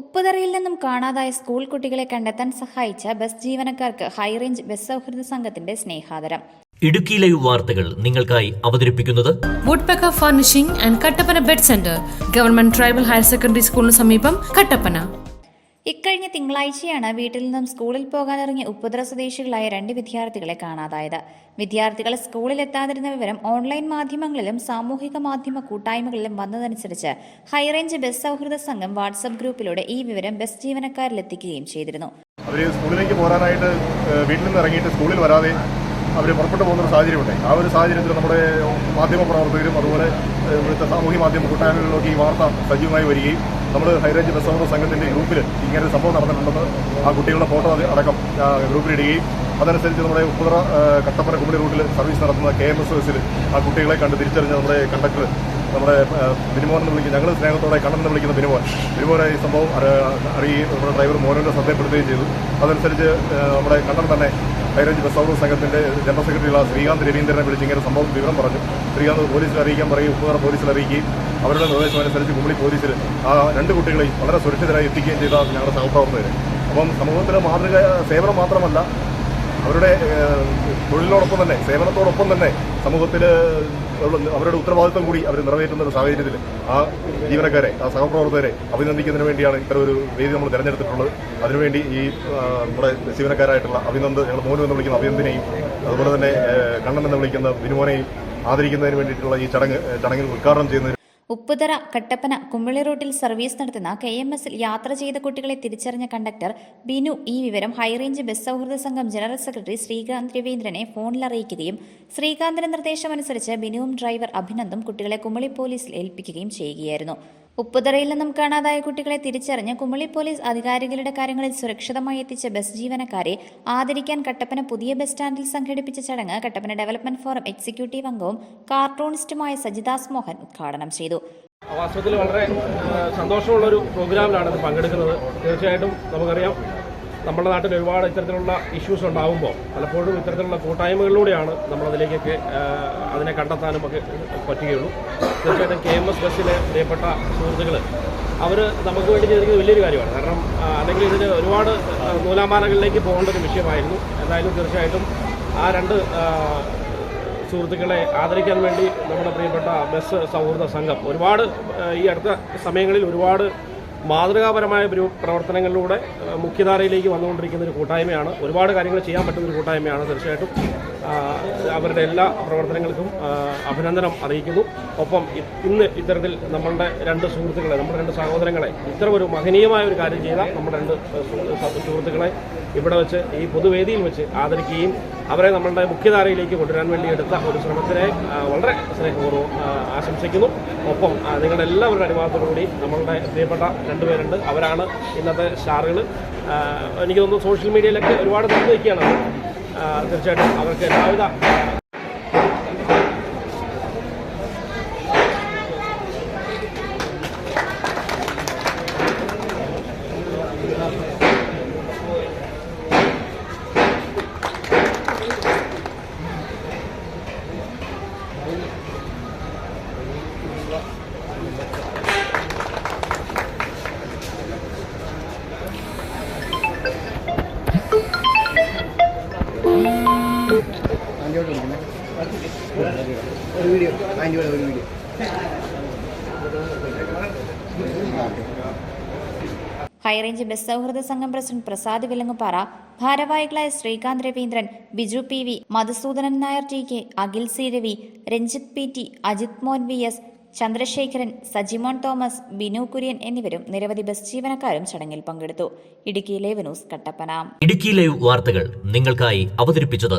ഉപ്പുതറയിൽ നിന്നും കാണാതായ സ്കൂൾ കുട്ടികളെ കണ്ടെത്താൻ സഹായിച്ച ബസ് ജീവനക്കാർക്ക് ഹൈറേഞ്ച് ബസ് സൗഹൃദ സംഘത്തിന്റെ സ്നേഹാദരം. ഇടുക്കി ലൈവ് വാർത്തകൾ നിങ്ങൾക്കായി അവതരിപ്പിക്കുന്നത് woodpecker furnishing and Kattappana bed centre government tribal higher secondary സ്കൂളിന് സമീപം കട്ടപ്പന. ഇക്കഴിഞ്ഞ തിങ്കളാഴ്ചയാണ് വീട്ടിൽ നിന്നും സ്കൂളിൽ പോകാനിറങ്ങിയ ഉപ്പുതറ സ്വദേശികളായ രണ്ട് വിദ്യാർത്ഥികളെ കാണാതായത്. വിദ്യാർത്ഥികൾ സ്കൂളിൽ എത്താതിരുന്ന വിവരം ഓൺലൈൻ മാധ്യമങ്ങളിലും സാമൂഹിക മാധ്യമ കൂട്ടായ്മകളിലും വന്നതനുസരിച്ച് ഹൈറേഞ്ച് ബസ് സൗഹൃദ സംഘം വാട്സപ്പ് ഗ്രൂപ്പിലൂടെ ഈ വിവരം ബസ് ജീവനക്കാരിലെത്തിക്കുകയും ചെയ്തിരുന്നു. അവർ സ്കൂളിലേക്ക് പോകാനായിട്ട് വീട്ടിൽ നിന്ന് ഇറങ്ങിയിട്ട് സ്കൂളിൽ വരാതെ അവർ പുറപ്പെട്ടു പോകുന്ന ഒരു സാഹചര്യമുണ്ട്. ആ ഒരു സാഹചര്യത്തിൽ നമ്മുടെ മാധ്യമപ്രവർത്തകരും അതുപോലെ ഇവിടുത്തെ സാമൂഹ്യ മാധ്യമ കൂട്ടായ്മകളിലൊക്കെ ഈ വാർത്ത സജീവമായി വരികയും നമ്മൾ ഹൈറേഞ്ച് ബസ് സംഘത്തിന്റെ സംഘത്തിന്റെ ഗ്രൂപ്പിൽ ഇങ്ങനെ സംഭവം നടന്നിട്ടുണ്ടെന്ന് ആ കുട്ടികളുടെ ഫോട്ടോ അടക്കം ഗ്രൂപ്പിലിടുകയും അതനുസരിച്ച് നമ്മുടെ ഉപ്പുതറ കട്ടപ്പന കുമ്പളി റൂട്ടിൽ സർവീസ് നടത്തുന്ന കെ എം എസ് ആ കുട്ടികളെ കണ്ട് തിരിച്ചറിഞ്ഞ നമ്മുടെ കണ്ടക്ടർ നമ്മുടെ ബിനിമോൻ എന്ന് വിളിക്കുന്ന ഞങ്ങൾ സ്നേഹത്തോടെ കണ്ണൻ എന്ന് വിളിക്കുന്ന ബിനുമോൻ. ബിനുമോനെ ഈ സംഭവം അറിയുകയും നമ്മുടെ ഡ്രൈവർ മോനോനെ ശ്രദ്ധപ്പെടുത്തുകയും ചെയ്തു. അതനുസരിച്ച് നമ്മുടെ കണ്ണൻ തന്നെ ഹൈറേഞ്ച് ബസ് സൗഹൃദ സംഘത്തിന്റെ ജനറൽ സെക്രട്ടറിയുള്ള ശ്രീകാന്ത് രവീന്ദ്രനെ വിളിച്ച് ഇങ്ങനെ സംഭവം വിവരം പറഞ്ഞു. ശ്രീകാന്ത് പോലീസിൽ അറിയിക്കാൻ പറയും ഉപ്പുതറ പോലീസിൽ അറിയിക്കുകയും അവരുടെ നിർദ്ദേശം അനുസരിച്ച് കുമ്പളി പോലീസിൽ ആ രണ്ട് കുട്ടികളെയും വളരെ സുരക്ഷിതരായി എത്തിക്കുകയും ചെയ്ത ഞങ്ങളുടെ സഹപ്രവർത്തകർ അപ്പം സമൂഹത്തിലെ മാതൃക സേവനം മാത്രമല്ല അവരുടെ തൊഴിലിനോടൊപ്പം തന്നെ സേവനത്തോടൊപ്പം തന്നെ സമൂഹത്തിൽ അവരുടെ ഉത്തരവാദിത്വം കൂടി അവർ നിറവേറ്റുന്ന ഒരു സാഹചര്യത്തിൽ ആ ജീവനക്കാരെ ആ സഹപ്രവർത്തകരെ അഭിനന്ദിക്കുന്നതിന് വേണ്ടിയാണ് ഇത്തരം ഒരു വേദി നമ്മൾ തിരഞ്ഞെടുത്തിട്ടുള്ളത്. അതിനുവേണ്ടി ഈ നമ്മുടെ ജീവനക്കാരായിട്ടുള്ള അഭിനന്ദ് ഞങ്ങൾ മോനു എന്ന് വിളിക്കുന്ന അഭിനന്ദിനെയും അതുപോലെ തന്നെ കണ്ണൻ എന്ന് വിളിക്കുന്ന വിനുമോനെയും ആദരിക്കുന്നതിന് വേണ്ടിയിട്ടുള്ള ഈ ചടങ്ങ് ചടങ്ങിൽ ഉദ്ഘാടനം ചെയ്യുന്നതിന് ഉപ്പുതറ കട്ടപ്പന കുമ്മിളി റൂട്ടിൽ സർവീസ് നടത്തുന്ന കെ എം എസിൽ യാത്ര ചെയ്ത കുട്ടികളെ തിരിച്ചറിഞ്ഞ കണ്ടക്ടർ ബിനു. ഈ വിവരം ഹൈറേഞ്ച് ബസ് സൗഹൃദ സംഘം ജനറൽ സെക്രട്ടറി ശ്രീകാന്ത് രവീന്ദ്രനെ ഫോണിൽ അറിയിക്കുകയും ശ്രീകാന്തിന്റെ നിർദ്ദേശമനുസരിച്ച് ബിനുവും ഡ്രൈവർ അഭിനന്ദും കുട്ടികളെ കുമളി പോലീസിൽ ഏൽപ്പിക്കുകയും ചെയ്യുകയായിരുന്നു. ഉപ്പുതറയിൽ നിന്നും കാണാതായ കുട്ടികളെ തിരിച്ചറിഞ്ഞ് കുമളി പോലീസ് അധികാരികളുടെ കാര്യങ്ങളിൽ സുരക്ഷിതമായി എത്തിച്ച ബസ് ജീവനക്കാരെ ആദരിക്കാൻ കട്ടപ്പന പുതിയ ബസ് സ്റ്റാൻഡിൽ സംഘടിപ്പിച്ച ചടങ്ങ് കട്ടപ്പന ഡെവലപ്മെന്റ് ഫോറം എക്സിക്യൂട്ടീവ് അംഗവും കാർട്ടൂണിസ്റ്റുമായ സജിദാസ് മോഹൻ ഉദ്ഘാടനം ചെയ്തു. വാസ്തവത്തിൽ വളരെ സന്തോഷമുള്ള ഒരു പ്രോഗ്രാമിലാണ് ഇത് പങ്കെടുക്കുന്നത്. തീർച്ചയായിട്ടും നമുക്കറിയാം നമ്മുടെ നാട്ടിൽ ഒരുപാട് ഇത്തരത്തിലുള്ള ഇഷ്യൂസ് ഉണ്ടാകുമ്പോൾ പലപ്പോഴും ഇത്തരത്തിലുള്ള കൂട്ടായ്മകളിലൂടെയാണ് നമ്മളതിലേക്കൊക്കെ അതിനെ കണ്ടെത്താനും ഒക്കെ പറ്റുകയുള്ളൂ. തീർച്ചയായിട്ടും കെ എം എസ് ബസ്സിലെ പ്രിയപ്പെട്ട സുഹൃത്തുക്കൾ അവർ നമുക്ക് വേണ്ടി ചെയ്തിരിക്കുന്നത് വലിയൊരു കാര്യമാണ്. കാരണം അല്ലെങ്കിൽ ഇതിന് ഒരുപാട് നൂലാമാലകളിലേക്ക് പോകേണ്ട ഒരു വിഷയമായിരുന്നു. എന്തായാലും തീർച്ചയായിട്ടും ആ രണ്ട് സുഹൃത്തുക്കളെ ആദരിക്കാൻ വേണ്ടി നമ്മുടെ പ്രിയപ്പെട്ട ബസ് സൗഹൃദ സംഘം ഒരുപാട് ഈ അടുത്ത സമയങ്ങളിൽ ഒരുപാട് മാതൃകാപരമായ ഒരു പ്രവർത്തനങ്ങളിലൂടെ മുഖ്യധാരയിലേക്ക് വന്നുകൊണ്ടിരിക്കുന്ന ഒരു കൂട്ടായ്മയാണ്. ഒരുപാട് കാര്യങ്ങൾ ചെയ്യാൻ പറ്റുന്ന ഒരു കൂട്ടായ്മയാണ് തീർച്ചയായിട്ടും. അവരുടെ എല്ലാ പ്രവർത്തനങ്ങൾക്കും അഭിനന്ദനം അറിയിക്കുന്നു. ഒപ്പം ഇന്ന് ഇത്തരത്തിൽ നമ്മളുടെ രണ്ട് സുഹൃത്തുക്കളെ നമ്മുടെ രണ്ട് സഹോദരങ്ങളെ ഇത്തരം ഒരു മഹനീയമായ ഒരു കാര്യം ചെയ്ത നമ്മുടെ രണ്ട് സുഹൃത്തുക്കളെ ഇവിടെ വെച്ച് ഈ പൊതുവേദിയിൽ വെച്ച് ആദരിക്കുകയും അവരെ നമ്മളുടെ മുഖ്യധാരയിലേക്ക് കൊണ്ടുവരാൻ വേണ്ടി എടുത്ത ഒരു ശ്രമത്തിനെ വളരെ സ്നേഹപൂർവം ആശംസിക്കുന്നു. ഒപ്പം നിങ്ങളുടെ എല്ലാവരുടെ അനുവാദത്തോടുകൂടി നമ്മളുടെ പ്രിയപ്പെട്ട രണ്ടുപേരുണ്ട്. അവരാണ് ഇന്നത്തെ സ്റ്റാറുകൾ എനിക്ക് തോന്നുന്നു സോഷ്യൽ മീഡിയയിലൊക്കെ ഒരുപാട് നിർത്തി വയ്ക്കുകയാണ് തീർച്ചയായിട്ടും അവർക്ക് എല്ലാവിധ ഒരു വീഡിയോ കൂടെ ഒരു വീഡിയോ. ഹൈറേഞ്ച് ബസ് സൗഹൃദ സംഘം പ്രസിഡന്റ് പ്രസാദ് വിലങ്ങുപാറ ഭാരവാഹികളായ Sreekanth Raveendran Biju P V Madhusoodanan Nair T K Akhil C Ravi Ranjith P T Ajith Mon V S Chandrasekharan Sajimon Thomas Binu Kurian എന്നിവരും നിരവധി ബസ് ജീവനക്കാരും ചടങ്ങിൽ പങ്കെടുത്തു. Idukki live news Kattappana. Idukki live വാർത്തകൾ നിങ്ങൾക്കായി അവതരിപ്പിച്ചത്